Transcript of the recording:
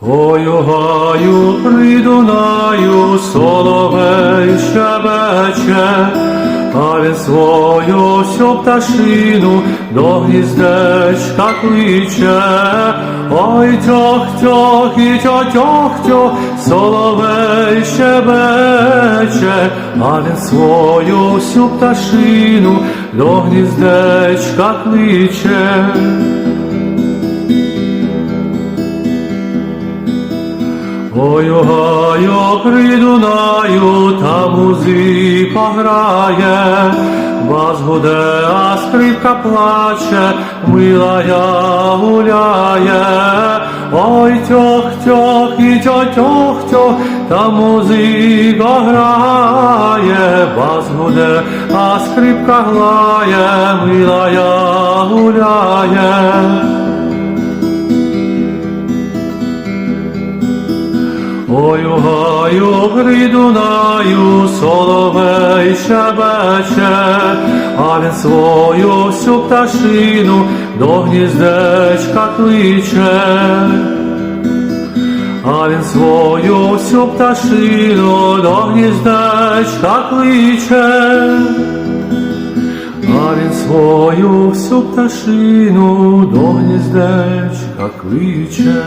Гою гаю при Дунаю соловей щебече, а він свою всю пташину до гніздечка кличе. Ой, тьох, тьох, і тьох, тьох, тьох, соловей щебече, а він свою всю пташину до гніздечка кличе. Ой, гаю при Дунаю, та музика грає, бас гуде, а скрипка плаче, милая гуляє. Ой, тьох, тьох, і тьох, тьох, та музика грає, бас гуде, а скрипка грає, милая гуляє. Ой, гаю при Дунаю соловей щебече, а він свою всю пташину до гніздечка кличе. А він свою всю пташину до гніздечка кличе. А він свою всю пташину до гніздечка кличе.